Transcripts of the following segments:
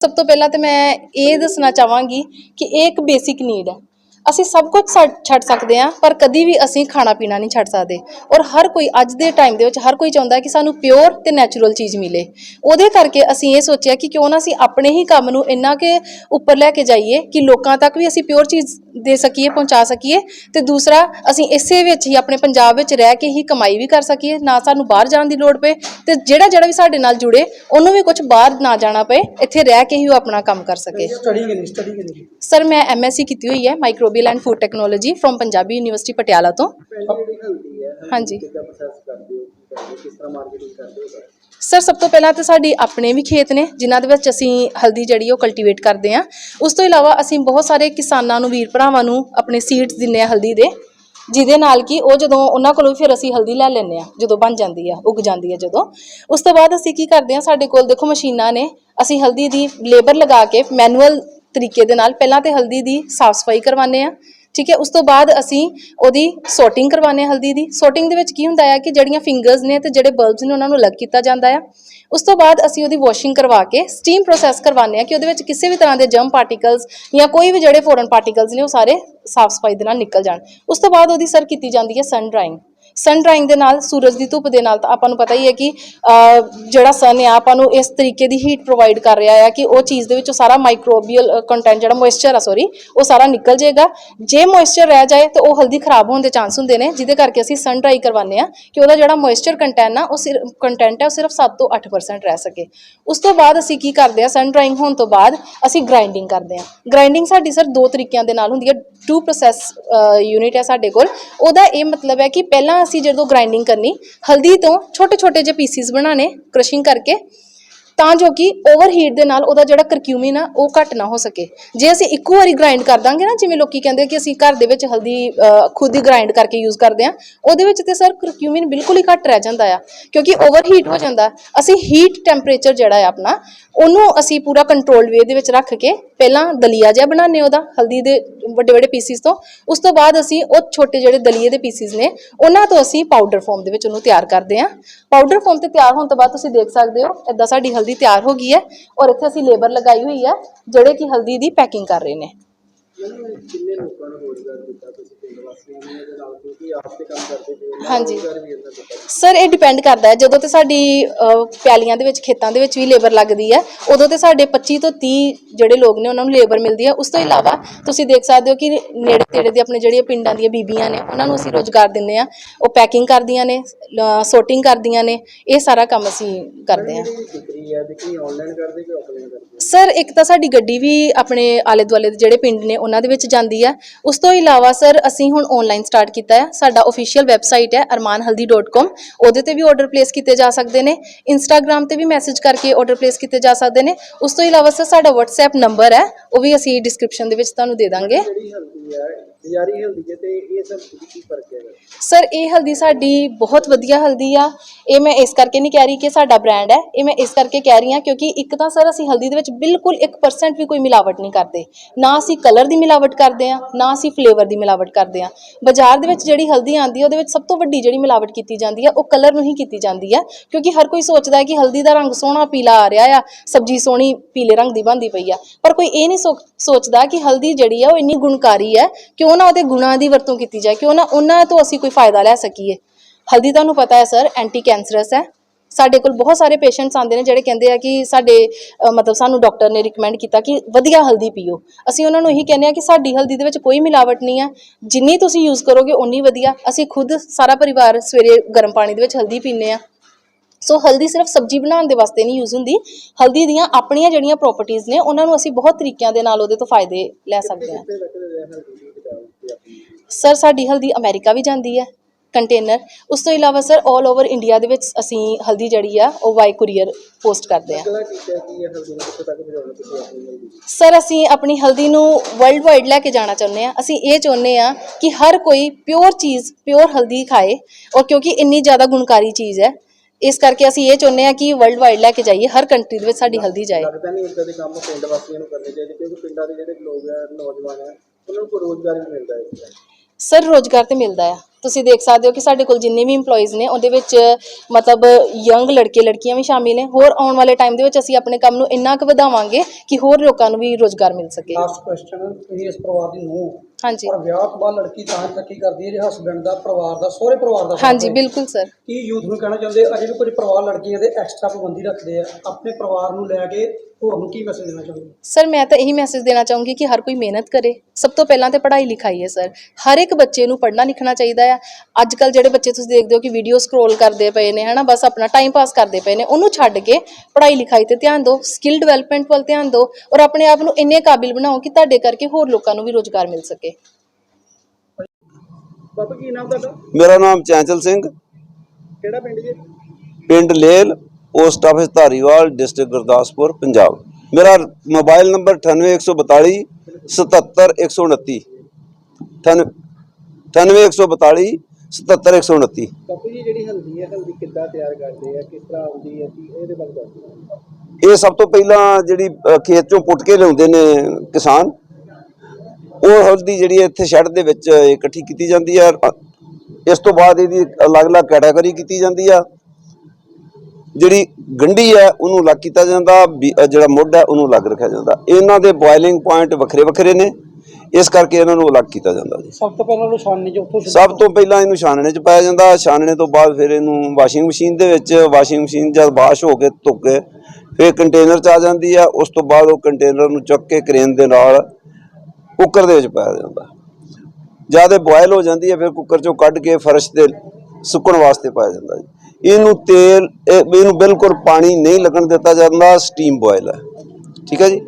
ਸਭ ਤੋਂ ਪਹਿਲਾਂ ਤੇ ਮੈਂ ਇਹ ਦੱਸਣਾ ਚਾਹਾਂਗੀ ਕਿ ਇਹ ਇੱਕ ਬੇਸਿਕ ਨੀਡ ਹੈ। ਅਸੀਂ ਸਭ ਕੁਝ ਛੱਡ ਸਕਦੇ ਹਾਂ ਪਰ ਕਦੀ ਵੀ ਅਸੀਂ ਖਾਣਾ ਪੀਣਾ ਨਹੀਂ ਛੱਡ ਸਕਦੇ। ਔਰ ਹਰ ਕੋਈ ਅੱਜ ਦੇ ਟਾਈਮ ਦੇ ਵਿੱਚ ਹਰ ਕੋਈ ਚਾਹੁੰਦਾ ਕਿ ਸਾਨੂੰ ਪਿਓਰ ਤੇ ਨੈਚੁਰਲ ਚੀਜ਼ ਮਿਲੇ। ਉਹਦੇ ਕਰਕੇ ਅਸੀਂ ਇਹ ਸੋਚਿਆ ਕਿ ਕਿਉਂ ਨਾ ਅਸੀਂ ਆਪਣੇ ਹੀ ਕੰਮ ਨੂੰ ਇੰਨਾ ਕਿ ਉੱਪਰ ਲੈ ਕੇ ਜਾਈਏ ਕਿ ਲੋਕਾਂ ਤੱਕ ਵੀ ਅਸੀਂ ਪਿਓਰ ਚੀਜ਼ ਦੇ ਸਕੀਏ ਪਹੁੰਚਾ ਸਕੀਏ। ਤੇ ਦੂਸਰਾ ਅਸੀਂ ਇਸੇ ਵਿੱਚ ਹੀ ਆਪਣੇ ਪੰਜਾਬ ਵਿੱਚ ਰਹਿ ਕੇ ਹੀ ਕਮਾਈ ਵੀ ਕਰ ਸਕੀਏ ਨਾ ਸਾਨੂੰ ਬਾਹਰ ਜਾਣ ਦੀ ਲੋੜ ਪਏ। ਤੇ ਜਿਹੜਾ ਜਿਹੜਾ ਵੀ ਸਾਡੇ ਨਾਲ ਜੁੜੇ ਉਹਨੂੰ ਵੀ ਕੁਝ ਬਾਹਰ ਨਾ ਜਾਣਾ ਪਏ ਇੱਥੇ ਰਹਿ ਕੇ ਹੀ ਉਹ ਆਪਣਾ ਕੰਮ ਕਰ ਸਕੇ। ਸਟੱਡੀ ਕਰਨੀ ਸਟੱਡੀ ਕਰਨੀ ਸਰ ਮੈਂ ਐਮਐਸਸੀ ਕੀਤੀ ਹੋਈ ਹੈ microbial and food technology from Punjabi university Patiala ਤੋਂ। ਹਾਂਜੀ। ਸਰ ਸਭ ਤੋਂ ਪਹਿਲਾਂ ਤਾਂ ਸਾਡੀ ਆਪਣੇ ਵੀ ਖੇਤ ਨੇ, ਜਿਨ੍ਹਾਂ ਦੇ ਵਿੱਚ ਅਸੀਂ ਹਲਦੀ ਜਿਹੜੀ ਉਹ ਕਲਟੀਵੇਟ ਕਰਦੇ ਹਾਂ ਉਸ ਤੋਂ ਇਲਾਵਾ ਅਸੀਂ ਬਹੁਤ ਸਾਰੇ ਕਿਸਾਨਾਂ ਨੂੰ, ਵੀਰ ਭਰਾਵਾਂ ਨੂੰ ਆਪਣੇ ਸੀਡਸ ਦਿੰਨੇ ਆ ਹਲਦੀ ਦੇ, ਜਿਹਦੇ ਨਾਲ ਕਿ ਉਹ ਜਦੋਂ ਉਹਨਾਂ ਕੋਲੋਂ ਫਿਰ ਅਸੀਂ ਹਲਦੀ ਲੈ ਲੈਂਦੇ ਆ, ਜਦੋਂ ਬਣ ਜਾਂਦੀ ਆ, ਉੱਗ ਜਾਂਦੀ ਆ ਜਦੋਂ। ਉਸ ਤੋਂ ਬਾਅਦ ਅਸੀਂ ਕੀ ਕਰਦੇ ਆ, ਸਾਡੇ ਕੋਲ ਦੇਖੋ ਮਸ਼ੀਨਾਂ ਨੇ, ਅਸੀਂ ਹਲਦੀ ਦੀ ਲੇਬਰ ਲਗਾ ਕੇ ਮੈਨੂਅਲ ਤਰੀਕੇ ਦੇ ਨਾਲ ਪਹਿਲਾਂ ਤੇ ਹਲਦੀ ਦੀ ਸਾਫ਼ ਸਫ਼ਾਈ ਕਰਵਾਉਂਦੇ ਆ ਠੀਕ ਹੈ, ਉਸ ਤੋਂ ਬਾਅਦ ਅਸੀਂ ਉਹਦੀ ਸੋਰਟਿੰਗ ਕਰਵਾਉਂਦੇ ਹਾਂ ਹਲਦੀ ਦੀ। ਸੋਰਟਿੰਗ ਦੇ ਵਿੱਚ ਕੀ ਹੁੰਦਾ ਹੈ ਕਿ ਜਿਹੜੀਆਂ ਫਿੰਗਰਸ ਨੇ ਤੇ ਜਿਹੜੇ ਬਲਬਸ ਨੇ ਉਹਨਾਂ ਨੂੰ ਅਲੱਗ ਕੀਤਾ ਜਾਂਦਾ ਆ। ਉਸ ਤੋਂ ਬਾਅਦ ਅਸੀਂ ਉਹਦੀ ਵਾਸ਼ਿੰਗ ਕਰਵਾ ਕੇ ਸਟੀਮ ਪ੍ਰੋਸੈਸ ਕਰਵਾਉਂਦੇ ਹਾਂ ਕਿ ਉਹਦੇ ਵਿੱਚ ਕਿਸੇ ਵੀ ਤਰ੍ਹਾਂ ਦੇ ਜਰਮ ਪਾਰਟੀਕਲਸ ਜਾਂ ਕੋਈ ਵੀ ਜਿਹੜੇ ਫੋਰਨ ਪਾਰਟੀਕਲਸ ਨੇ ਉਹ ਸਾਰੇ ਸਾਫ਼ ਸਫ਼ਾਈ ਦੇ ਨਾਲ ਨਿਕਲ ਜਾਣ। ਉਸ ਤੋਂ ਬਾਅਦ ਉਹਦੀ ਸਰ ਕੀਤੀ ਜਾਂਦੀ ਹੈ ਸਨ ਡਰਾਇੰਗ ਸਨ ਡਰਾਈਂਗ ਦੇ ਨਾਲ, ਸੂਰਜ ਦੀ ਧੁੱਪ ਦੇ ਨਾਲ ਤਾਂ ਆਪਾਂ ਨੂੰ ਪਤਾ ਹੀ ਹੈ ਕਿ ਜਿਹੜਾ ਸਨ ਆ, ਆਪਾਂ ਨੂੰ ਇਸ ਤਰੀਕੇ ਦੀ ਹੀਟ ਪ੍ਰੋਵਾਈਡ ਕਰ ਰਿਹਾ ਹੈ ਕਿ ਉਹ ਚੀਜ਼ ਦੇ ਵਿੱਚੋਂ ਸਾਰਾ ਮਾਈਕਰੋਬੀਅਲ ਕੰਟੈਂਟ ਜਿਹੜਾ ਮੋਇਸਚਰ ਆ ਸੌਰੀ ਉਹ ਸਾਰਾ ਨਿਕਲ ਜਾਏਗਾ। ਜੇ ਮੋਇਸਚਰ ਰਹਿ ਜਾਏ ਤਾਂ ਉਹ ਹਲਦੀ ਖਰਾਬ ਹੋਣ ਦੇ ਚਾਂਸ ਹੁੰਦੇ ਨੇ, ਜਿਹਦੇ ਕਰਕੇ ਅਸੀਂ ਸਨ ਡਰਾਈ ਕਰਵਾਉਂਦੇ ਆ ਕਿ ਉਹਦਾ ਜਿਹੜਾ ਮੋਇਸਚਰ ਕੰਟੈਂਟ ਆ, ਉਹ ਸਿਰਫ ਕੰਟੈਂਟ ਹੈ ਉਹ ਸਿਰਫ 7 ਤੋਂ 8% ਰਹਿ ਸਕੇ। ਉਸ ਤੋਂ ਬਾਅਦ ਅਸੀਂ ਕੀ ਕਰਦੇ ਆ ਸਨ ਡਰਾਈਂਗ ਹੋਣ ਤੋਂ ਬਾਅਦ ਅਸੀਂ ਗ੍ਰਾਈਂਡਿੰਗ ਕਰਦੇ ਆ ਗ੍ਰਾਈਂਡਿੰਗ ਸਾਡੀ ਸਰ ਦੋ ਤਰੀਕਿਆਂ ਦੇ ਨਾਲ ਹੁੰਦੀ ਹੈ। ਟੂ ਪ੍ਰੋਸੈਸ ਯੂਨਿਟ ਹੈ ਸਾਡੇ ਕੋਲ। ਉਹਦਾ ਇਹ ਮਤਲਬ ਹੈ ਕਿ ਪਹਿਲਾਂ ਅਸੀਂ ਜਦੋਂ ਗ੍ਰਾਈਂਡਿੰਗ ਕਰਨੀ ਹਲਦੀ ਤੋਂ ਛੋਟੇ ਛੋਟੇ ਜਿਹੇ ਪੀਸਿਸ ਬਣਾਣੇ ਕ੍ਰਸ਼ਿੰਗ ਕਰਕੇ ਤਾਂ ਜੋ ਕਿ ਓਵਰਹੀਟ ਦੇ ਨਾਲ ਉਹਦਾ ਜਿਹੜਾ ਕਰਕਿਊਮਿਨ ਆ, ਉਹ ਘੱਟ ਨਾ ਹੋ ਸਕੇ। ਜੇ ਅਸੀਂ ਇੱਕੋ ਵਾਰੀ ਗ੍ਰਾਈਂਡ ਕਰ ਦਾਂਗੇ ਨਾ, ਜਿਵੇਂ ਲੋਕੀ ਕਹਿੰਦੇ ਕਿ ਅਸੀਂ ਘਰ ਦੇ ਵਿੱਚ ਹਲਦੀ ਖੁਦ ਹੀ ਗ੍ਰਾਈਂਡ ਕਰਕੇ ਯੂਜ਼ ਕਰਦੇ ਆ, ਉਹਦੇ ਵਿੱਚ ਤੇ ਸਰ ਕਰਕਿਊਮਿਨ ਬਿਲਕੁਲ ਹੀ ਘੱਟ ਰਹਿ ਜਾਂਦਾ ਆ, ਕਿਉਂਕਿ ਓਵਰਹੀਟ ਹੋ ਜਾਂਦਾ। ਅਸੀਂ ਹੀਟ ਟੈਂਪਰੇਚਰ ਜਿਹੜਾ ਆ ਆਪਣਾ, ਉਹਨੂੰ ਅਸੀਂ ਪੂਰਾ ਕੰਟਰੋਲਡ ਵੇ ਦੇ ਵਿੱਚ ਰੱਖ ਕੇ ਪਹਿਲਾਂ ਦਲੀਆ ਜਿਹਾ ਬਣਾਉਂਦੇ ਉਹਦਾ, ਹਲਦੀ ਦੇ ਵੱਡੇ ਵੱਡੇ ਪੀਸਿਸ ਤੋਂ। ਉਸ ਤੋਂ ਬਾਅਦ ਅਸੀਂ ਉਹ ਛੋਟੇ ਜਿਹੜੇ ਦਲੀਏ ਦੇ ਪੀਸਿਸ ਨੇ, ਉਹਨਾਂ ਤੋਂ ਅਸੀਂ ਪਾਊਡਰ ਫਾਰਮ ਦੇ ਵਿੱਚ ਉਹਨੂੰ ਤਿਆਰ ਕਰਦੇ ਹਾਂ। ਪਾਊਡਰ ਫਾਰਮ ਤੇ ਤਿਆਰ ਹੋਣ ਤੋਂ ਬਾਅਦ ਤੁਸੀਂ ਦੇਖ ਸਕਦੇ ਹੋ ਇਦਾਂ ਸਾਡੀ ਹਲਦੀ ਤਿਆਰ ਹੋ ਗਈ ਹੈ ਔਰ ਇੱਥੇ ਅਸੀਂ ਲੇਬਰ ਲਗਾਈ ਹੋਈ ਹੈ, ਜਿਹੜੇ ਕਿ ਹਲਦੀ ਦੀ ਪੈਕਿੰਗ ਕਰ ਰਹੇ ਨੇ। ਕਿੰਨੇ ਲੋਕਾਂ ਨੂੰ ਰੋਜ਼ਗਾਰ ਦਿੱਤਾ ਤੁਸੀਂ ਪਿੰਡ ਵਾਸੀਆਂ ਨੂੰ ਇਹਦੇ ਨਾਲ ਕਿਉਂਕਿ ਆਪ ਤੇ ਕੰਮ ਕਰਦੇ ਪਏ ਹੋ ਹਾਂਜੀ। ਰੋਜ਼ਗਾਰ ਵੀ ਇਹਨਾਂ ਦਿੱਤਾ ਸਰ ਇਹ ਡਿਪੈਂਡ ਕਰਦਾ ਹੈ। ਜਦੋਂ ਤੇ ਸਾਡੀ ਅਹ, ਪਿਆਲੀਆਂ ਦੇ ਵਿੱਚ ਖੇਤਾਂ ਦੇ ਵਿੱਚ ਵੀ ਲੇਬਰ ਲੱਗਦੀ ਹੈ ਉਦੋਂ ਤੇ ਸਾਡੇ 25 ਤੋਂ 30 ਜਿਹੜੇ ਲੋਕ ਨੇ ਉਹਨਾਂ ਨੂੰ ਲੇਬਰ ਮਿਲਦੀ ਹੈ। ਉਸ ਤੋਂ ਇਲਾਵਾ ਤੁਸੀਂ ਦੇਖ ਸਕਦੇ ਹੋ ਕਿ ਨੇੜੇ ਤੇੜੇ ਦੇ ਆਪਣੇ ਜਿਹੜੀਆਂ ਪਿੰਡਾਂ ਦੀਆਂ ਬੀਬੀਆਂ ਨੇ ਉਹਨਾਂ ਨੂੰ ਅਸੀਂ ਰੋਜ਼ਗਾਰ ਦਿੰਦੇ ਆ ਉਹ ਪੈਕਿੰਗ ਕਰਦੀਆਂ ਨੇ ਸੋਰਟਿੰਗ ਕਰਦੀਆਂ ਨੇ। ਇਹ ਸਾਰਾ ਕੰਮ ਅਸੀਂ ਕਰਦੇ ਹਾਂ। ਜਿਹੜੀ ਵਿਕਰੀ ਹੈ ਵਿਕਰੀ ਆਨਲਾਈਨ ਕਰਦੇ ਕਿ ਆਫਲਾਈਨ ਕਰਦੇ ਸਰ ਇੱਕ ਤਾਂ ਸਾਡੀ ਗੱਡੀ ਵੀ ਆਪਣੇ ਆਲੇ ਦੁਆਲੇ ਦੇ ਜਿਹੜੇ ਪਿੰਡ ਨੇ ਉਹਨਾਂ ਦੇ ਵਿੱਚ ਜਾਂਦੀ ਹੈ। ਉਸ ਤੋਂ ਇਲਾਵਾ ਸਰ, ਅਸੀਂ ਹੁਣ ਆਨਲਾਈਨ ਸਟਾਰਟ ਕੀਤਾ ਹੈ। ਸਾਡਾ ਅਫੀਸ਼ੀਅਲ ਵੈਬਸਾਈਟ ਹੈ armanhaldi.com ਉਹਦੇ ਤੇ ਵੀ ਆਰਡਰ ਪਲੇਸ ਕੀਤੇ ਜਾ ਸਕਦੇ ਨੇ। ਇੰਸਟਾਗ੍ਰam ਤੇ ਵੀ ਮੈਸੇਜ ਕਰਕੇ ਆਰਡਰ ਪਲੇਸ ਕੀਤੇ ਜਾ ਸਕਦੇ ਨੇ। ਉਸ ਤੋਂ ਇਲਾਵਾ ਸਰ, ਸਾਡਾ WhatsApp ਨੰਬਰ ਹੈ। ਉਹ ਵੀ ਅਸੀਂ ਡਿਸਕ੍ਰਿਪਸ਼ਨ ਦੇ ਵਿੱਚ ਤੁਹਾਨੂੰ ਦੇ ਦਾਂਗੇ। ਬਜ਼ਾਰੀ ਹਲਦੀ ਹੈ ਤੇ ਇਹ ਸਭ ਕੀ ਫ਼ਰਕ ਹੈ? ਸਰ, ਇਹ ਹਲਦੀ ਸਾਡੀ ਬਹੁਤ ਵਧੀਆ ਹਲਦੀ ਆ। ਇਹ ਮੈਂ ਇਸ ਕਰਕੇ ਨਹੀਂ ਕਹਿ ਰਹੀ ਕਿ ਸਾਡਾ ਬ੍ਰਾਂਡ ਹੈ। ਇਹ ਮੈਂ ਇਸ ਕਰਕੇ ਕਹਿ ਰਹੀ ਹਾਂ ਕਿਉਂਕਿ ਇੱਕ ਤਾਂ ਸਰ, ਅਸੀਂ ਹਲਦੀ ਦੇ ਵਿੱਚ ਬਿਲਕੁਲ 1% ਵੀ ਕੋਈ ਮਿਲਾਵਟ ਨਹੀਂ ਕਰਦੇ। ਨਾ ਅਸੀਂ ਕਲਰ ਦੀ ਮਿਲਾਵਟ ਕਰਦੇ ਆ ਨਾ ਅਸੀਂ ਫਲੇਵਰ ਦੀ ਮਿਲਾਵਟ ਕਰਦੇ ਆ ਬਾਜ਼ਾਰ ਦੇ ਵਿੱਚ ਜਿਹੜੀ ਹਲਦੀ ਆਂਦੀ ਹੈ ਉਹਦੇ ਵਿੱਚ ਸਭ ਤੋਂ ਵੱਡੀ ਜਿਹੜੀ ਮਿਲਾਵਟ ਕੀਤੀ ਜਾਂਦੀ ਹੈ ਉਹ ਕਲਰ ਨੂੰ ਹੀ ਕੀਤੀ ਜਾਂਦੀ ਹੈ ਕਿਉਂਕਿ ਹਰ ਕੋਈ ਸੋਚਦਾ ਹੈ ਕਿ ਹਲਦੀ ਦਾ ਰੰਗ ਸੋਹਣਾ ਪੀਲਾ ਆ ਰਿਹਾ ਆ, ਸਬਜ਼ੀ ਸੋਹਣੀ ਪੀਲੇ ਰੰਗ ਦੀ ਬਣਦੀ ਪਈ ਆ। ਪਰ ਕੋਈ ਇਹ ਨਹੀਂ ਸੋ- ਸੋਚਦਾ ਕਿ ਹਲਦੀ ਜਿਹੜੀ ਆ, ਉਹ ਇੰਨੀ ਗੁਣਕਾਰੀ ਹੈ, ਕਿਉਂ ਨਾ ਉਹਦੇ ਗੁਣਾਂ ਦੀ ਵਰਤੋਂ ਕੀਤੀ ਜਾਏ, ਕਿਉਂ ਨਾ ਉਹਨਾਂ ਤੋਂ ਅਸੀਂ ਕੋਈ ਫਾਇਦਾ ਲੈ ਸਕੀਏ। ਹਲਦੀ ਤੁਹਾਨੂੰ ਪਤਾ ਹੈ ਸਰ ਐਂਟੀ ਕੈਂਸਰਸ ਹੈ। ਸਾਡੇ ਕੋਲ ਬਹੁਤ ਸਾਰੇ ਪੇਸ਼ੈਂਟਸ ਆਉਂਦੇ ਨੇ ਜਿਹੜੇ ਕਹਿੰਦੇ ਆ ਕਿ ਸਾਡੇ ਮਤਲਬ ਸਾਨੂੰ ਡਾਕਟਰ ਨੇ ਰეკਮੈਂਡ ਕੀਤਾ ਕਿ ਵਧੀਆ ਹਲਦੀ ਪੀਓ। ਅਸੀਂ ਉਹਨਾਂ ਨੂੰ ਇਹੀ ਕਹਿੰਦੇ ਆ ਕਿ ਸਾਡੀ ਹਲਦੀ ਦੇ ਵਿੱਚ ਕੋਈ ਮਿਲਾਵਟ ਨਹੀਂ ਆ ਜਿੰਨੀ ਤੁਸੀਂ ਯੂਜ਼ ਕਰੋਗੇ ਉਨੀ ਵਧੀਆ। ਅਸੀਂ ਖੁਦ ਸਾਰਾ ਪਰਿਵਾਰ ਸਵੇਰੇ ਗਰਮ ਪਾਣੀ ਦੇ ਵਿੱਚ ਹਲਦੀ ਪੀਂਦੇ ਆ ਸੋ ਹਲਦੀ ਸਿਰਫ ਸਬਜ਼ੀ ਬਣਾਉਣ ਦੇ ਵਾਸਤੇ ਨਹੀਂ ਯੂਜ਼ ਹੁੰਦੀ। ਹਲਦੀ ਦੀਆਂ ਆਪਣੀਆਂ ਜਿਹੜੀਆਂ ਪ੍ਰੋਪਰਟੀਆਂ ਨੇ, ਉਹਨਾਂ ਨੂੰ ਅਸੀਂ ਬਹੁਤ ਤਰੀਕਿਆਂ ਦੇ ਨਾਲ ਉਹਦੇ ਤੋਂ ਫਾਇਦੇ ਲੈ ਸਕਦੇ ਹਾਂ। ਸਰ ਸਾਡੀ ਹਲਦੀ ਅਮਰੀਕਾ ਵੀ ਜਾਂਦੀ ਹੈ ਕੰਟੇਨਰ ਉਸ ਤੋਂ ਇਲਾਵਾ ਸਰ 올 ਓਵਰ ਇੰਡੀਆ ਦੇ ਵਿੱਚ ਅਸੀਂ ਹਲਦੀ ਜਿਹੜੀ ਆ ਉਹ ਬਾਈ ਕੁਰੀਅਰ ਪੋਸਟ ਕਰਦੇ ਨੂੰ? ਸਰ ਅਸੀਂ ਆਪਣੀ ਹਲਦੀ ਨੂੰ ਵਰਲਡ ਵਾਈਡ ਲੈ ਕੇ ਜਾਣਾ ਚਾਹੁੰਦੇ ਆ। ਅਸੀਂ ਇਹ ਚਾਹੁੰਦੇ ਆ ਕਿ ਹਰ ਕੋਈ ਪਿਓਰ ਚੀਜ਼ ਪਿਓਰ ਹਲਦੀ ਖਾਏ ਔਰ ਕਿਉਂਕਿ ਇੰਨੀ ਜ਼ਿਆਦਾ ਗੁਣਕਾਰੀ ਚੀਜ਼ ਹੈ। ਇਸ ਕਰਕੇ ਅਸੀਂ ਇਹ ਚਾਹੁੰਦੇ ਆ ਕਿ ਵਰਲਡ ਵਾਈਡ ਲੈ ਕੇ ਜਾਈਏ ਹਰ ਕੰਟਰੀ ਦੇ ਵਿੱਚ ਸਾਡੀ ਹਲਦੀ ਜਾਏ। ਲੱਗਦਾ ਨਹੀਂ ਇਦਾਂ ਦੇ ਕੰਮ ਪਿੰਡ ਵਾਸੀਆਂ ਨੂੰ ਕਰਨੇ ਚਾਹੀਦੇ ਕਿਉਂਕਿ ਪਿੰਡਾਂ ਦੇ ਜਿਹੜੇ ਲੋਕ ਆ ਨੌਜਵਾਨ ਆ ਉਹਨਾਂ ਨੂੰ ਕੋਈ ਰੋਜ਼ਗਾਰ ਨਹੀਂ ਮਿਲਦਾ ਇਸ ਸਰ ਰੋਜ਼ਗਾਰ ਤੇ ਮਿਲਦਾ ਆ। ਤੁਸੀਂ ਦੇਖ ਸਕਦੇ ਹੋ ਕਿ ਸਾਡੇ ਕੋਲ ਜਿੰਨੇ ਵੀ EMPLOYEES ਨੇ ਉਹਦੇ ਵਿੱਚ ਮਤਲਬ ਯੰਗ ਲੜਕੇ ਲੜਕੀਆਂ ਵੀ ਸ਼ਾਮਿਲ ਨੇ। ਹੋਰ ਆਉਣ ਵਾਲੇ ਟਾਈਮ ਦੇ ਵਿੱਚ ਅਸੀਂ ਆਪਣੇ ਕੰਮ ਨੂੰ ਇੰਨਾ ਕੁ ਵਧਾਵਾਂਗੇ ਕਿ ਹੋਰ ਲੋਕਾਂ ਨੂੰ ਵੀ ਰੋਜ਼ਗਾਰ ਮਿਲ ਸਕੇ। ਲਾਸਟ ਕੁਐਸਚਨ ਤੁਸੀਂ ਇਸ ਪਰਿਵਾਰ ਦੀ ਨੂੰਹ ਹਾਂਜੀ। ਪਰ ਵਿਆਹ ਤੋਂ ਬਾਅਦ ਲੜਕੀ ਤਾਂ ਤਰੱਕੀ ਕਰਦੀ ਹੈ ਜੇ ਹਸਬੰਡ ਦਾ ਪਰਿਵਾਰ ਦਾ ਸਹੁਰੇ ਪਰਿਵਾਰ ਦਾ ਹਾਂਜੀ। ਬਿਲਕੁਲ ਸਰ। ਕੀ ਯੂਥ ਨੂੰ ਕਹਿਣਾ ਚਾਹੁੰਦੇ ਅਜੇ ਵੀ ਕੁਝ ਪਰਿਵਾਰ ਲੜਕੀਆਂ ਦੇ ਐਕਸਟਰਾ ਪਾਬੰਦੀ ਰੱਖਦੇ ਆ। ਆਪਣੇ ਪਰਿਵਾਰ ਨੂੰ ਲੈ ਕੇ ਹੋਰ ਨੂੰ ਕੀ ਮੈਸੇਜ ਦੇਣਾ ਚਾਹੁੰਦੇ ਸਰ ਮੈਂ ਤਾਂ ਇਹੀ ਮੈਸੇਜ ਦੇਣਾ ਚਾਹੂੰਗੀ ਕਿ ਹਰ ਕੋਈ ਮਿਹਨਤ ਕਰੇ। ਸਭ ਤੋਂ ਪਹਿਲਾਂ ਤੇ ਪੜ੍ਹਾਈ ਲਿਖਾਈ ਹੈ ਸਰ। ਹਰ ਇੱਕ ਬੱਚੇ ਨੂੰ ਪੜ੍ਹਨਾ ਲਿਖਣਾ ਚਾਹੀਦਾ ਆ ਅੱਜ ਕੱਲ ਜਿਹੜੇ ਬੱਚੇ ਤੁਸੀਂ ਦੇਖਦੇ ਹੋ ਕਿ ਵੀਡੀਓ ਸਕਰੋਲ ਕਰਦੇ ਪਏ ਨੇ ਹਨਾ ਬਸ ਆਪਣਾ ਟਾਈਮ ਪਾਸ ਕਰਦੇ ਪਏ ਨੇ ਉਹਨੂੰ ਛੱਡ ਕੇ ਪੜ੍ਹਾਈ ਲਿਖਾਈ ਤੇ ਧਿਆਨ ਦਿਓ ਸਕਿੱਲ ਡਿਵੈਲਪਮੈਂਟ ਵੱਲ ਧਿਆਨ ਦਿਓ ਔਰ ਆਪਣੇ ਆਪ ਨੂੰ ਇੰਨੇ ਕਾਬਿਲ ਬਣਾਓ ਕਿ ਤੁਹਾਡੇ ਕਰਕੇ ਹੋਰ ਲੋਕਾਂ ਨੂੰ ਵੀ ਰੋਜ਼ਗਾਰ ਮਿਲ ਸਕੇ। ਬਾਬਾ ਕੀ ਨਾਮ ਤੁਹਾਡਾ? ਮੇਰਾ ਨਾਮ ਚੈਂਚਲ ਸਿੰਘ। ਕਿਹੜਾ ਪਿੰਡ ਜੀ? ਪਿੰਡ Lel post office Dhariwal district Gurdaspur Punjab. ਮੇਰਾ ਮੋਬਾਈਲ ਨੰਬਰ 98142 77129 98142 77129 ਬਾਪੂ ਜੀ ਜਿਹੜੀ ਹਲਦੀ ਹੈ ਹਲਦੀ ਕਿੱਦਾਂ ਤਿਆਰ ਕਰਦੇ ਆ? ਕਿਸ ਤਰ੍ਹਾਂ ਆਉਂਦੀ ਹੈ? ਕੀ ਇਹਦੇ ਬਾਰੇ ਦੱਸੋ ਇਹ ਸਭ ਤੋਂ ਪਹਿਲਾਂ ਜਿਹੜੀ ਅ, ਖੇਤ ਚੋਂ ਪੁੱਟ ਕੇ ਲਿਆਉਂਦੇ ਨੇ ਕਿਸਾਨ। ਉਹ ਹਲਦੀ ਜਿਹੜੀ ਹੈ ਇੱਥੇ ਸ਼ੈੱਡ ਦੇ ਵਿੱਚ ਇਕੱਠੀ ਕੀਤੀ ਜਾਂਦੀ ਹੈ ਅ, ਇਸ ਤੋਂ ਬਾਅਦ ਇਹਦੀ ਅਲੱਗ-ਅਲੱਗ ਕੈਟਾਗਰੀ ਕੀਤੀ ਜਾਂਦੀ ਆ। ਜਿਹੜੀ ਗੰਢੀ ਹੈ ਉਹਨੂੰ ਅਲੱਗ ਕੀਤਾ ਜਾਂਦਾ। ਬੀ- ਅ, ਜਿਹੜਾ ਮੁੱਢ ਹੈ ਉਹਨੂੰ ਅਲੱਗ ਰੱਖਿਆ ਜਾਂਦਾ। ਇਹਨਾਂ ਦੇ ਬੋਇਲਿੰਗ ਪੁਆਇੰਟ ਵੱਖਰੇ ਵੱਖਰੇ ਨੇ। ਇਸ ਕਰਕੇ ਇਹਨਾਂ ਨੂੰ ਅਲੱਗ ਕੀਤਾ ਜਾਂਦਾ ਜੀ। ਸਭ ਤੋਂ ਪਹਿਲਾਂ ਨਿਸ਼ਾਨੀ ਚ ਉੱਥੋਂ ਸਭ ਤੋਂ ਪਹਿਲਾਂ ਇਹਨੂੰ ਛਾਨਣੇ 'ਚ ਪਾਇਆ ਜਾਂਦਾ। ਛਾਨਣੇ ਤੋਂ ਬਾਅਦ ਫਿਰ ਇਹਨੂੰ ਵਾਸ਼ਿੰਗ ਮਸ਼ੀਨ ਦੇ ਵਿੱਚ ਵਾਸ਼ਿੰਗ ਮਸ਼ੀਨ ਜਦ ਵਾਸ਼ ਹੋ ਕੇ ਧੁੱਕ ਕੇ ਫਿਰ ਕੰਟੇਨਰ 'ਚ ਆ ਜਾਂਦੀ ਆ। ਉਸ ਤੋਂ ਬਾਅਦ ਉਹ ਕੰਟੇਨਰ ਨੂੰ ਚੁੱਕ ਕੇ ਕ੍ਰੇਨ ਦੇ ਨਾਲ ਕੁੱਕਰ ਦੇ ਵਿੱਚ ਪਾਇਆ ਜਾਂਦਾ। ਜਦ ਇਹ ਬੋਇਲ ਹੋ ਜਾਂਦੀ ਹੈ ਫਿਰ ਕੁੱਕਰ 'ਚੋਂ ਕੱਢ ਕੇ ਫਰਸ਼ ਤੇ ਸੁੱਕਣ ਵਾਸਤੇ ਪਾਇਆ ਜਾਂਦਾ ਜੀ। ਇਹਨੂੰ ਤੇਲ ਇਹ- ਇਹਨੂੰ ਬਿਲਕੁਲ ਪਾਣੀ ਨਹੀਂ ਲੱਗਣ ਦਿੱਤਾ ਜਾਂਦਾ ਸਟੀਮ ਬੋਇਲ ਹੈ ਠੀਕ ਹੈ ਜੀ?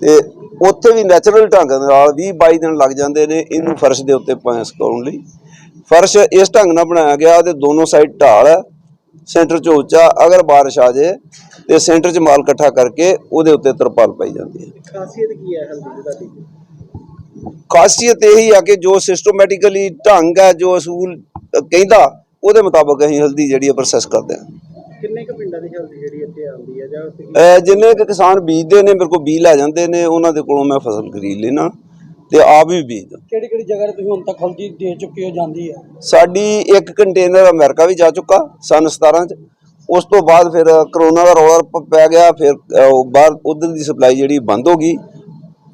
ਤੇ ਉੱਥੇ ਵੀ ਨੈਚੁਰਲ ਢੰਗ ਨਾਲ 20 22 ਦਿਨ ਲੱਗ ਜਾਂਦੇ ਨੇ ਇਹਨੂੰ ਫਰਸ਼ ਦੇ ਉੱਤੇ ਪਾਇਆ ਸੁਕਾਉਣ ਲਈ। ਫਰਸ਼ ਇਸ ਢੰਗ ਨਾਲ ਬਣਾਇਆ ਗਿਆ ਤੇ ਦੋਨੋਂ ਸਾਈਡ ਢਾਲ ਹੈ ਸੈਂਟਰ 'ਚ ਉੱਚਾ ਅਗਰ ਬਾਰਿਸ਼ ਆ ਜੇ ਤੇ ਸੈਂਟਰ 'ਚ ਮਾਲ ਇਕੱਠਾ ਕਰਕੇ ਉਹਦੇ ਉੱਤੇ ਤਰਪਾਲ ਪਾਈ ਜਾਂਦੀ ਹੈ। ਖਾਸੀਅਤ ਕੀ ਹੈ ਹਲਦੀ ਦੀ ਖਾਸੀਅਤ ਇਹੀ ਆ ਕਿ ਜੋ ਸਿਸਟਮੈਟਿਕਲੀ ਢੰਗ ਹੈ ਜੋ ਅਸੂਲ ਕਹਿੰਦਾ ਉਹਦੇ ਮੁਤਾਬਕ ਅਸੀਂ ਹਲਦੀ ਜਿਹੜੀ ਹੈ ਪ੍ਰੋਸੈਸ ਕਰਦੇ ਹਾਂ। ਕਿੰਨੇ ਕੁ ਪਿੰਡਾਂ ਦੀ ਹਲਦੀ ਜਿਹੜੀ ਇੱਥੇ ਆਉਂਦੀ ਹੈ ਜਾਂ ਤੁਸੀਂ ਅ, ਜਿੰਨੇ ਕੁ ਕਿਸਾਨ ਬੀਜਦੇ ਨੇ ਮੇਰੇ ਕੋਲ ਬੀਜ ਲੈ ਜਾਂਦੇ ਨੇ ਉਹਨਾਂ ਦੇ ਕੋਲੋਂ ਮੈਂ ਫਸਲ ਖਰੀਦ ਲੈਣਾ ਤੇ ਆਪ ਵੀ ਬੀਜਦਾ। ਕਿਹੜੀ ਕਿਹੜੀ ਜਗ੍ਹਾ ਤੇ ਤੁਸੀਂ ਹੁਣ ਤੱਕ ਹਲਦੀ ਦੇ ਚੁੱਕੇ ਹੋ ਜਾਂਦੀ ਹੈ? ਸਾਡੀ ਇੱਕ ਕੰਟੇਨਰ ਅਮਰੀਕਾ ਵੀ ਜਾ ਚੁੱਕਾ ਸਨ 17 ਚ। ਉਸ ਤੋਂ ਬਾਅਦ ਫਿਰ ਕਰੋਨਾ ਦਾ ਰੌਲਾ ਪ- ਪੈ ਗਿਆ ਫਿਰ ਅ, ਉਹ ਬਾਹਰ ਉਧਰ ਦੀ ਸਪਲਾਈ ਜਿਹੜੀ ਬੰਦ ਹੋ ਗਈ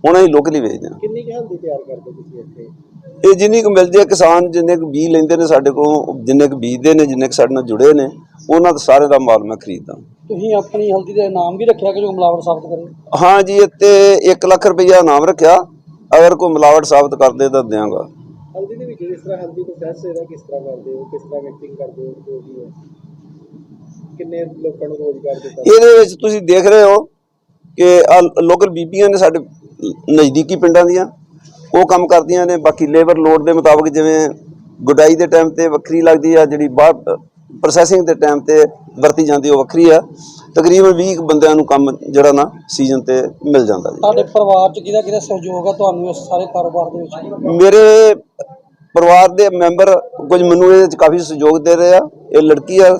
ਹੁਣ ਅਸੀਂ ਲੋਕਲੀ ਵੇਚਦੇ ਹਾਂ ਕਿੰਨੀ ਕੁ ਹਲਦੀ ਤਿਆਰ ਕਰਦੇ ਤੁਸੀਂ ਇੱਥੇ? ਇਹ ਜਿੰਨੀ ਕੁ ਮਿਲਦੀ ਹੈ ਕਿਸਾਨ ਜਿੰਨੇ ਕੁ ਬੀਜ ਲੈਂਦੇ ਨੇ ਸਾਡੇ ਕੋਲੋਂ ਜਿੰਨੇ ਕੁ ਬੀਜਦੇ ਨੇ ਜਿੰਨੇ ਕੁ ਸਾਡੇ ਨਾਲ ਜੁੜੇ ਨੇ ਉਹਨਾਂ ਦਾ ਸਾਰੇ ਦਾ ਮਾਲ ਮੈਂ ਖਰੀਦਦਾ। ਤੁਸੀਂ ਆਪਣੀ ਹਲਦੀ ਦਾ ਨਾਮ ਵੀ ਰੱਖਿਆ ਕਿ ਜੋ ਮਿਲਾਵਟ ਸਾਬਤ ਕਰੇ? ਹਾਂ ਜੀ ਇੱਥੇ 1 ਲੱਖ ਰੁਪਈਆ ਨਾਮ ਰੱਖਿਆ। ਅਗਰ ਕੋਈ ਮਿਲਾਵਟ ਸਾਬਤ ਕਰਦੇ ਤਾਂ ਦਿਆਂਗਾ। ਹਲਦੀ ਦੇ ਵਿੱਚ ਜਿਸ ਤਰ੍ਹਾਂ ਹਲਦੀ ਪ੍ਰੋਸੈਸ ਇਹਦਾ ਕਿਸ ਤਰ੍ਹਾਂ ਕਰਦੇ ਹੋ? ਕਿਸ ਤਰ੍ਹਾਂ ਮਿਕਸਿੰਗ ਕਰਦੇ ਹੋ? ਜੋ ਵੀ ਹੈ। ਕਿੰਨੇ ਲੋਕਾਂ ਨੂੰ ਰੋਜ਼ਗਾਰ ਦਿੱਤਾ ਇਹਦੇ ਵਿੱਚ ਤੁਸੀਂ ਦੇਖ ਰਹੇ ਹੋ ਕਿ ਲੋਕਲ ਬੀਬੀਆਂ ਨੇ ਸਾਡੇ ਨਜ਼ਦੀਕੀ ਪਿੰਡਾਂ ਦੀਆਂ। ਉਹ ਕੰਮ ਕਰਦੀਆਂ ਨੇ। ਬਾਕੀ ਲੇਬਰ ਲੋਡ ਦੇ ਮੁਤਾਬਕ ਜਿਵੇਂ ਗੁਡਾਈ ਦੇ ਟਾਈਮ ਤੇ ਵੱਖਰੀ ਲੱਗਦੀ ਆ ਜਿਹੜੀ ਬਾਅਦ ਪ੍ਰੋਸੈਸਿੰਗ ਦੇ ਟਾਈਮ ਤੇ ਵਰਤੀ ਜਾਂਦੀ ਉਹ ਵੱਖਰੀ ਆ। ਤਕਰੀਬਨ 20 ਕੁ ਬੰਦਿਆਂ ਨੂੰ ਕੰਮ ਜਿਹੜਾ ਨਾ ਸੀਜ਼ਨ ਤੇ ਮਿਲ ਜਾਂਦਾ ਜੀ। ਤੁਹਾਡੇ ਪਰਿਵਾਰ ਚ ਕਿਹਦਾ ਕਿਹਦਾ ਸਹਿਯੋਗ ਆ ਤੁਹਾਨੂੰ ਇਸ ਸਾਰੇ ਕਾਰੋਬਾਰ ਦੇ ਵਿੱਚ? ਮੇਰੇ ਪਰਿਵਾਰ ਦੇ ਮੈਂਬਰ ਕੁਝ ਮੈਨੂੰ ਇਹਦੇ ਵਿੱਚ ਕਾਫੀ ਸਹਿਯੋਗ ਦੇ ਰਹੇ ਆ। ਇਹ ਲੜਕੀ ਆ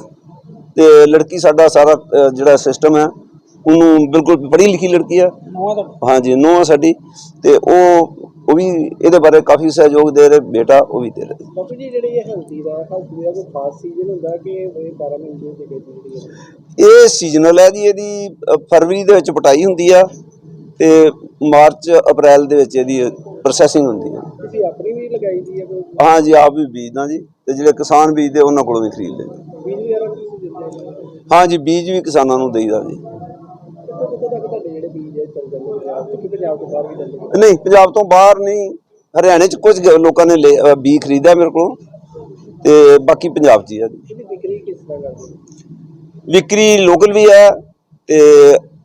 ਤੇ ਲੜਕੀ ਸਾਡਾ ਸਾਰਾ ਜਿਹੜਾ ਸਿਸਟਮ ਹੈ ਉਹਨੂੰ ਬਿਲਕੁਲ ਪੜ੍ਹੀ ਲਿਖੀ ਲੜਕੀ ਆ। ਹਾਂਜੀ ਨੂੰਹ ਆ ਸਾਡੀ। ਤੇ ਉਹ ਉਹ ਵੀ ਇਹਦੇ ਬਾਰੇ ਕਾਫੀ ਸਹਿਯੋਗ ਦੇ ਰਹੇ ਬੇਟਾ ਉਹ ਵੀ ਦੇ ਰਹੇ। ਬਾਪੂ ਜੀ ਜਿਹੜੀ ਇਹ ਹਲਦੀ ਦਾ ਹਲਦੀ ਦਾ ਕੋਈ ਖਾਸ ਸੀਜ਼ਨ ਹੁੰਦਾ ਕਿ ਇਹ 12 ਮਹੀਨੇ ਦੀ ਖੇਤੀ ਜਿਹੜੀ ਹੈ? ਇਹ ਸੀਜ਼ਨਲ ਹੈ ਜੀ ਇਹਦੀ ਫਰਵਰੀ ਦੇ ਵਿੱਚ ਪਟਾਈ ਹੁੰਦੀ ਆ ਤੇ ਮਾਰਚ ਅਪ੍ਰੈਲ ਦੇ ਵਿੱਚ ਇਹਦੀ ਪ੍ਰੋਸੈਸਿੰਗ ਹੁੰਦੀ ਆ। ਤੁਸੀਂ ਆਪਣੀ ਵੀ ਲਗਾਈ ਦੀ ਹੈ ਕੋਈ? ਹਾਂਜੀ ਆਪ ਵੀ ਬੀਜਦਾ ਜੀ ਤੇ ਜਿਹੜੇ ਕਿਸਾਨ ਬੀਜਦੇ ਉਹਨਾਂ ਕੋਲੋਂ ਵੀ ਖਰੀਦ ਲੈਂਦੇ। ਹੋ? ਹਾਂਜੀ ਬੀਜ ਵੀ ਕਿਸਾਨਾਂ ਨੂੰ ਦੇਈਦਾ ਜੀ। ਨਹੀਂ ਪੰਜਾਬ ਤੋਂ ਬਾਹਰ ਨਹੀਂ। ਹਰਿਆਣੇ ਚ ਕੁਝ ਲੋਕਾਂ ਨੇ ਬੀਜ ਖਰੀਦਿਆ ਮੇਰੇ ਕੋਲੋਂ। ਤੇ ਬਾਕੀ ਪੰਜਾਬ ਚ ਹੀ ਹੋ ਵਿਕਰੀ ਲੋਕਲ ਵੀ ਹੈ ਤੇ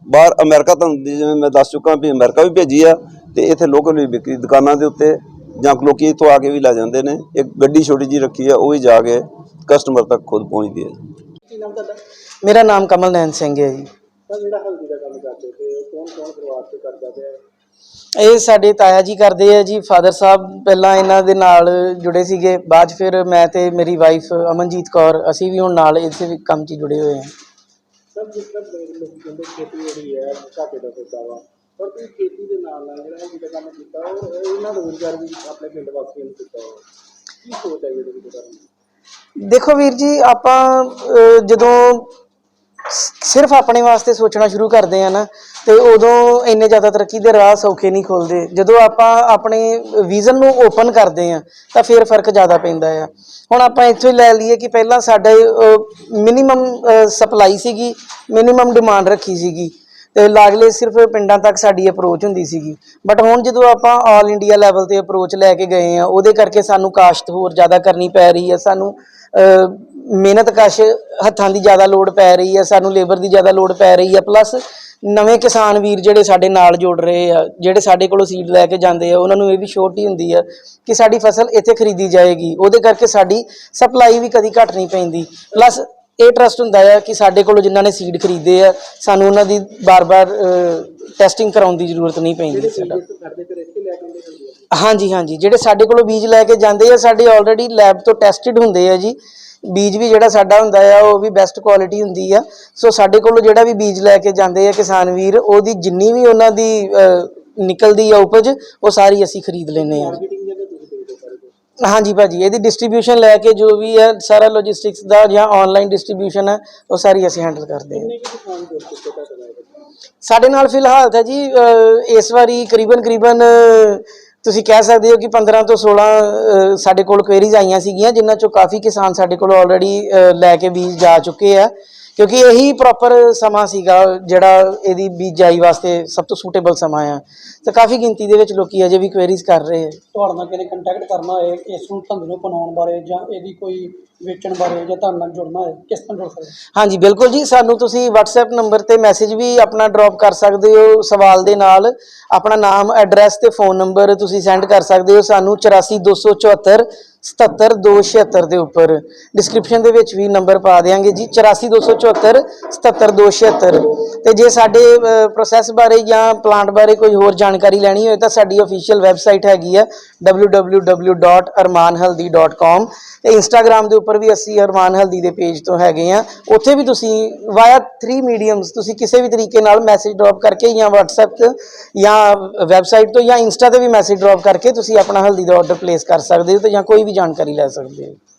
ਬਾਹਰ ਅਮਰੀਕਾ ਤੁਹਾਨੂੰ ਜਿਵੇਂ ਮੈਂ ਦੱਸ ਚੁੱਕਾ ਵੀ ਅਮਰੀਕਾ ਵੀ ਭੇਜੀ ਆ ਤੇ ਇੱਥੇ ਲੋਕਲ ਵੀ ਵਿਕਰੀ ਦੁਕਾਨਾਂ ਦੇ ਉੱਤੇ ਜਾਂ ਲੋਕੀ ਇੱਥੋਂ ਆ ਕੇ ਵੀ ਲੈ ਜਾਂਦੇ ਨੇ। ਇੱਕ ਗੱਡੀ ਛੋਟੀ ਜੀ ਰੱਖੀ ਆ ਉਹ ਵੀ ਜਾ ਕੇ ਕਸਟਮਰ ਤੱਕ ਖੁਦ ਪਹੁੰਚਦੀ ਹੈ ਮੇਰਾ ਨਾਮ ਕਮਲ ਨੈਨ ਸਿੰਘ ਹੈ ਜੀ। ਸਰ ਜਿਹੜਾ ਹਲਦੀ ਦਾ ਕੰਮ ਕਰਦੇ ਕੌਣ ਕੌਣ ਪਰਿਵਾਰ ਤੋਂ ਕਰਦਾ ਪਿਆ ਹੈ? ਇਹ ਸਾਡੇ ਤਾਇਆ ਜੀ ਕਰਦੇ ਆ ਜੀ ਫਾਦਰ ਸਾਹਿਬ ਪਹਿਲਾਂ ਇਹਨਾਂ ਦੇ ਨਾਲ ਜੁੜੇ ਸੀਗੇ ਬਾਅਦ 'ਚ ਫਿਰ ਮੈਂ ਤੇ ਮੇਰੀ ਵਾਈਫ ਅਮਨਜੀਤ ਕੌਰ ਅਸੀਂ ਵੀ ਹੁਣ ਨਾਲ ਇਸੇ ਕੰਮ 'ਚ ਜੁੜੇ ਹੋਏ ਹਾਂ। ਸਰ ਜਿਸ ਤਰ੍ਹਾਂ ਲੋਕ ਲੋਕੀ ਕਹਿੰਦੇ ਖੇਤੀ ਜਿਹੜੀ ਹੈ ਘਾਟੇ ਦਾ ਸੌਦਾ ਵਾ ਪਰ ਤੁਸੀਂ ਖੇਤੀ ਦੇ ਨਾਲ ਨਾਲ ਜਿਹੜਾ ਹਲਦੀ ਦਾ ਕੰਮ ਕੀਤਾ ਉਹ ਇਹਨਾਂ ਨੂੰ ਰੋਜ਼ਗਾਰ ਵੀ ਆਪਣੇ ਪਿੰਡ ਵਾਸੀਆਂ ਨੂੰ ਦਿੱਤਾ ਹੋਇਆ। ਕੀ ਸੋਚ ਹੈ ਇਹਦੇ ਵਿੱਚ ਕਰਨ ਦੇਖੋ ਵੀਰ ਜੀ ਆਪਾਂ ਅਹ, ਜਦੋਂ ਸਿਰਫ ਆਪਣੇ ਵਾਸਤੇ ਸੋਚਣਾ ਸ਼ੁਰੂ ਕਰਦੇ ਆ ਨਾ, ਤੇ ਉਦੋਂ ਇੰਨੇ ਜ਼ਿਆਦਾ ਤਰੱਕੀ ਦੇ ਰਾਹ ਸੌਖੇ ਨਹੀਂ ਖੁੱਲਦੇ। ਜਦੋਂ ਆਪਾਂ ਆਪਣੇ ਵਿਜ਼ਨ ਨੂੰ ਓਪਨ ਕਰਦੇ ਆ, ਤਾਂ ਫਿਰ ਫ਼ਰਕ ਜ਼ਿਆਦਾ ਪੈਂਦਾ ਆ। ਹੁਣ ਆਪਾਂ ਇੱਥੋਂ ਹੀ ਲੈ ਲਈਏ ਕਿ ਪਹਿਲਾਂ ਸਾਡੇ ਮਿਨੀਮਮ ਸਪਲਾਈ ਸੀਗੀ ਮਿਨੀਮਮ ਡਿਮਾਂਡ ਰੱਖੀ ਸੀਗੀ। ਤੇ ਲਾਗਲੇ ਸਿਰਫ ਪਿੰਡਾਂ ਤੱਕ ਸਾਡੀ ਅਪਰੋਚ ਹੁੰਦੀ ਸੀਗੀ। ਬਟ ਹੁਣ ਜਦੋਂ ਆਪਾਂ ਆਲ ਇੰਡੀਆ ਲੈਵਲ ਤੇ ਅਪਰੋਚ ਲੈ ਕੇ ਗਏ ਆ, ਉਹਦੇ ਕਰਕੇ ਸਾਨੂੰ ਕਾਸ਼ਤ ਹੋਰ ਜ਼ਿਆਦਾ ਕਰਨੀ ਪੈ ਰਹੀ ਹੈ ਸਾਨੂੰ ਮਿਹਨਤ ਕਸ਼ ਹੱਥਾਂ ਦੀ ਜ਼ਿਆਦਾ ਲੋੜ ਪੈ ਰਹੀ ਹੈ ਸਾਨੂੰ ਲੇਬਰ ਦੀ ਜ਼ਿਆਦਾ ਲੋੜ ਪੈ ਰਹੀ ਹੈ ਪਲੱਸ ਨਵੇਂ ਕਿਸਾਨ ਵੀਰ ਜਿਹੜੇ ਸਾਡੇ ਨਾਲ ਜੁੜ ਰਹੇ ਆ ਜਿਹੜੇ ਸਾਡੇ ਕੋਲੋਂ ਸੀਡ ਲੈ ਕੇ ਜਾਂਦੇ ਆ ਉਹਨਾਂ ਨੂੰ ਇਹ ਵੀ ਸ਼ੋਰਟੀ ਹੁੰਦੀ ਆ ਕਿ ਸਾਡੀ ਫਸਲ ਇੱਥੇ ਖਰੀਦੀ ਜਾਏਗੀ ਉਹਦੇ ਕਰਕੇ ਸਾਡੀ ਸਪਲਾਈ ਵੀ ਕਦੀ ਘਟ ਨਹੀਂ ਪੈਂਦੀ। ਪਲੱਸ ਇਹ ਟਰਸਟ ਹੁੰਦਾ ਹੈ ਕਿ ਸਾਡੇ ਕੋਲੋਂ ਜਿਨ੍ਹਾਂ ਨੇ ਸੀਡ ਖਰੀਦੇ ਆ ਸਾਨੂੰ ਉਹਨਾਂ ਦੀ ਬਾਰ-ਬਾਰ ਟੈਸਟਿੰਗ ਕਰਾਉਣ ਦੀ ਜ਼ਰੂਰਤ ਨਹੀਂ ਪੈਂਦੀ ਸਾਡਾ। ਆ। ਹਾਂਜੀ ਹਾਂਜੀ ਜਿਹੜੇ ਸਾਡੇ ਕੋਲੋਂ ਬੀਜ ਲੈ ਕੇ ਜਾਂਦੇ ਆ ਸਾਡੇ ਆਲਰੇਡੀ ਲੈਬ ਤੋਂ ਟੈਸਟਡ ਹੁੰਦੇ ਆ ਜੀ। ਬੀਜ ਵੀ ਜਿਹੜਾ ਸਾਡਾ ਹੁੰਦਾ ਆ ਉਹ ਵੀ ਬੈਸਟ ਕੁਆਲਿਟੀ ਹੁੰਦੀ ਆ। ਸੋ ਸਾਡੇ ਕੋਲੋਂ ਜਿਹੜਾ ਵੀ ਬੀਜ ਲੈ ਕੇ ਜਾਂਦੇ ਆ ਕਿਸਾਨ ਵੀਰ ਉਹਦੀ ਜਿੰਨੀ ਵੀ ਉਹਨਾਂ ਦੀ ਨਿਕਲਦੀ ਆ ਉਪਜ ਉਹ ਸਾਰੀ ਅਸੀਂ ਖਰੀਦ ਲੈਨੇ ਆ। ਹਾਂਜੀ ਭਾਜੀ ਇਹਦੀ ਡਿਸਟ੍ਰੀਬਿਊਸ਼ਨ ਲੈ ਕੇ ਜੋ ਵੀ ਹੈ ਸਾਰਾ ਲੌਜਿਸਟਿਕਸ ਦਾ ਜਾਂ ਆਨਲਾਈਨ ਡਿਸਟ੍ਰੀਬਿਊਸ਼ਨ ਹੈ ਉਹ ਸਾਰੀ ਅਸੀਂ ਹੈਂਡਲ ਕਰਦੇ ਹਾਂ ਸਾਡੇ ਨਾਲ ਫਿਲਹਾਲ ਤਾਂ ਜੀ ਇਸ ਵਾਰੀ ਕਰੀਬਨ ਕਰੀਬਨ ਤੁਸੀਂ ਕਹਿ ਸਕਦੇ ਹੋ ਕਿ 15 ਤੋਂ 16 ਸਾਡੇ ਕੋਲ ਕੁਐਰੀਜ਼ ਆਈਆਂ ਸੀਗੀਆਂ, ਜਿਨ੍ਹਾਂ ਚੋਂ ਕਾਫੀ ਕਿਸਾਨ ਸਾਡੇ ਕੋਲ ਆਲਰੇਡੀ ਲੈ ਕੇ ਬੀਜ ਜਾ ਚੁੱਕੇ ਆ। ਕਿਉਂਕਿ ਇਹੀ ਪ੍ਰੋਪਰ ਸਮਾਂ ਸੀਗਾ ਜਿਹੜਾ ਇਹਦੀ ਬੀਜਾਈ ਵਾਸਤੇ ਸਭ ਤੋਂ ਸੂਟੇਬਲ ਸਮਾਂ ਆ। ਤਾਂ ਕਾਫੀ ਗਿਣਤੀ ਦੇ ਵਿੱਚ ਲੋਕੀ ਅਜੇ ਵੀ ਕੁਐਰੀਜ਼ ਕਰ ਰਹੇ ਆ। ਤੁਹਾਡੇ ਨਾਲ ਕਿਤੇ ਕੰਟੈਕਟ ਕਰਨਾ ਹੋਏ ਇਸ ਨੂੰ ਧੰਦੇ ਨੂੰ ਅਪਣਾਉਣ ਬਾਰੇ ਜਾਂ ਇਹਦੀ ਕੋਈ ਵੇਚਣ ਬਾਰੇ ਜਾਂ ਤੁਹਾਡੇ ਨਾਲ ਜੁੜਨਾ ਹੋਏ ਕਿਸ ਤਰ੍ਹਾਂ ਜੁੜ ਸਕਦੇ? ਹਾਂਜੀ ਬਿਲਕੁਲ ਜੀ। ਸਾਨੂੰ ਤੁਸੀਂ WhatsApp ਨੰਬਰ ਤੇ ਮੈਸੇਜ ਵੀ ਆਪਣਾ ਡ੍ਰੌਪ ਕਰ ਸਕਦੇ ਹੋ ਸਵਾਲ ਦੇ ਨਾਲ। ਆਪਣਾ ਨਾਮ ਐਡਰੈਸ ਤੇ ਫੋਨ ਨੰਬਰ ਤੁਸੀਂ ਸੈਂਡ ਕਰ ਸਕਦੇ ਹੋ। ਸਾਨੂੰ 84274 77276 ਦੇ ਉੱਪਰ। ਡਿਸਕ੍ਰਿਪਸ਼ਨ ਦੇ ਵਿੱਚ ਵੀ ਨੰਬਰ ਪਾ ਦੇਵਾਂਗੇ ਜੀ। 84274 77276 ਤੇ ਜੇ ਸਾਡੇ ਪ੍ਰੋਸੈਸ ਬਾਰੇ ਜਾਂ ਪਲਾਂਟ ਬਾਰੇ ਕੋਈ ਹੋਰ ਜਾਣਕਾਰੀ ਲੈਣੀ ਹੋਏ ਤਾਂ ਸਾਡੀ ਅਫੀਸ਼ੀਅਲ ਵੈਬਸਾਈਟ ਹੈਗੀ ਆ www.armanhaldi.com ਤੇ ਇੰਸਟਾਗ੍ਰam ਦੇ ਉੱਪਰ ਵੀ ਅਸੀਂ ਅਰਮਾਨ ਹਲਦੀ ਦੇ ਪੇਜ ਤੋਂ ਹੈਗੇ ਆ। ਉੱਥੇ ਵੀ ਤੁਸੀਂ ਵਾਇਆ 3 ਮੀਡੀਅਮਸ ਤੁਸੀਂ ਕਿਸੇ ਵੀ ਤਰੀਕੇ ਨਾਲ ਮੈਸੇਜ ਡ੍ਰੌਪ ਕਰਕੇ ਜਾਂ WhatsApp ਤੇ ਜਾਂ ਵੈਬਸਾਈਟ ਤੋਂ ਜਾਂ ਇੰਸਟਾ ਤੇ ਵੀ ਮੈਸੇਜ ਡ੍ਰੌਪ ਕਰਕੇ ਤੁਸੀਂ ਆਪਣਾ ਹਲਦੀ ਦਾ ਆਰਡਰ ਪਲੇਸ ਕਰ ਸਕਦੇ ਹੋ ਤੇ ਜਾਂ ਕੋਈ ਵੀ ਜਾਣਕਾਰੀ ਲੈ ਸਕਦੇ ਹੋ।